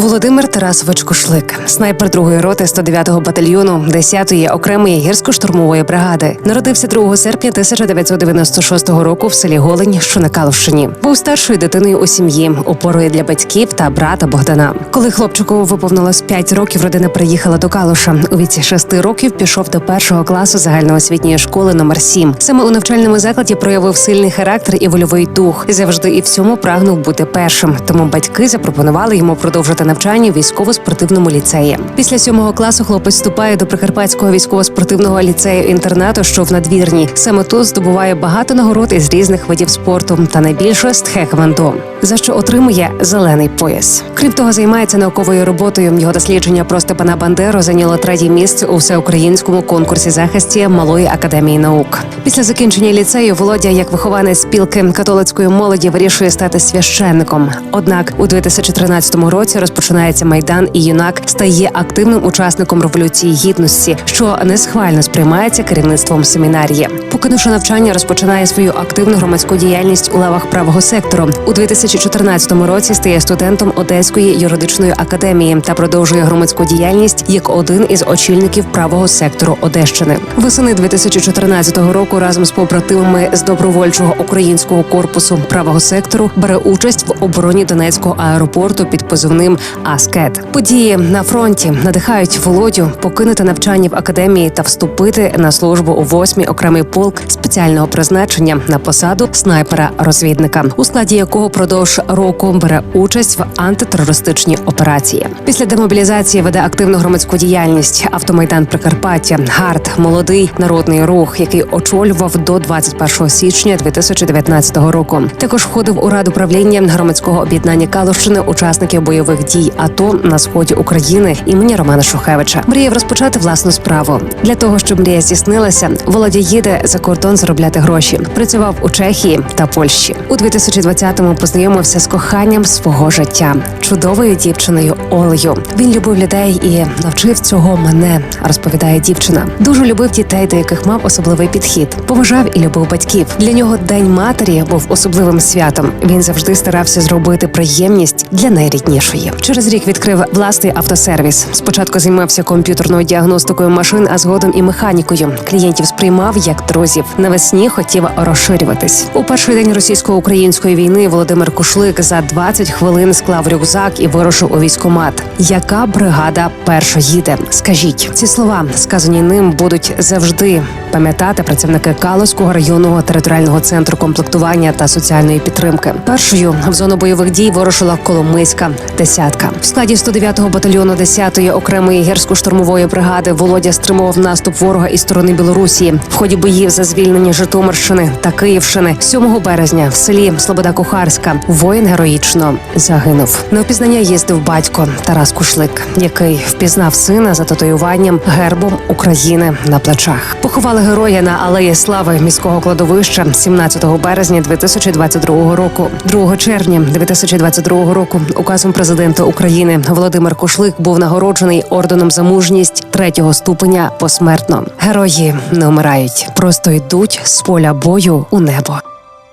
Володимир Тарасович Кушлик, снайпер другої роти 109-го батальйону 10-ї окремої гірсько-штурмової бригади, народився 2 серпня 1996 року в селі Голень, що на Калущині. Був старшою дитиною у сім'ї, опорою для батьків та брата Богдана. Коли хлопчику виповнилось 5 років, родина приїхала до Калуша. У віці 6 років пішов до першого класу загальноосвітньої школи номер 7 Саме у навчальному закладі проявив сильний характер і вольовий дух. Завжди і всьому прагнув бути першим. Тому батьки запропонували йому продовжити навчання в військово-спортивному ліцеї. Після сьомого класу хлопець вступає до Прикарпатського військово-спортивного ліцею інтернату, що в надвірні. Саме тут здобуває багато нагород із різних видів спорту та найбільше з тхеквондо, за що отримує зелений пояс. Крім того, займається науковою роботою. Його дослідження про Степана Бандеру зайняло третє місце у всеукраїнському конкурсі захисті Малої академії наук. Після закінчення ліцею Володя, як вихованець спілки католицької молоді, вирішує стати священником. Однак у 2013 році розпочинається майдан, і юнак стає активним учасником революції гідності, що несхвально сприймається керівництвом семінарії. Покинувши навчання, розпочинає свою активну громадську діяльність у лавах правого сектору. У 2014 році стає студентом Одеської юридичної академії та продовжує громадську діяльність як один із очільників правого сектору Одещини. Восени 2014 року разом з побратимами з добровольчого українського корпусу правого сектору бере участь в обороні Донецького аеропорту під позивним Аскет. Події на фронті надихають Володю покинути навчання в академії та вступити на службу у 8-й окремий полк спеціального призначення на посаду снайпера-розвідника, у складі якого продовж року бере участь в антитерористичній операції. Після демобілізації веде активну громадську діяльність. Автомайдан Прикарпаття, ГАРД, молодий народний рух, який очолював до 21 січня 2019 року. Також входив у раду правління громадського об'єднання Калущини учасників бойових дій АТО на сході України імені Романа Шухевича. Мріяв розпочати власну справу. Для того щоб мрія здійснилася, Володя їде за кордон заробляти гроші. Працював у Чехії та Польщі. У 2020-му познайомився з коханням свого життя, чудовою дівчиною Олею. Він любив людей і навчив цього мене, розповідає дівчина. Дуже любив дітей, до яких мав особливий підхід. Поважав і любив батьків. Для нього день матері був особливим святом. Він завжди старався зробити приємність для найріднішої. Через рік відкрив власний автосервіс. Спочатку займався комп'ютерною діагностикою машин, а згодом і механікою. Клієнтів сприймав як друзів. Навесні хотів розширюватись. У перший день російсько-української війни Володимир Кушлик за 20 хвилин склав рюкзак і вирушив у військомат. Яка бригада перша їде? Скажіть, ці слова сказані ним будуть завжди пам'ятати працівники Калузького районного територіального центру комплектування та соціальної підтримки. Першою в зону бойових дій вирушила Коломийська десятка. В складі 109-го батальйону 10-ї окремої гірсько-штурмової бригади Володя стримував наступ ворога із сторони Білорусі в ході боїв за звільнення Житомирщини та Київщини 7 березня в селі Слобода Кухарська воїн героїчно загинув. На опізнання їздив батько Тарас Кушлик, який впізнав сина за татуюванням гербом України на плечах. Поховали героя на алеї слави міського кладовища 17 березня 2022 року. 2 червня 2022 року указом президента України Володимир Кошлик був нагороджений орденом за мужність третього ступеня посмертно. Герої не вмирають, просто йдуть з поля бою у небо.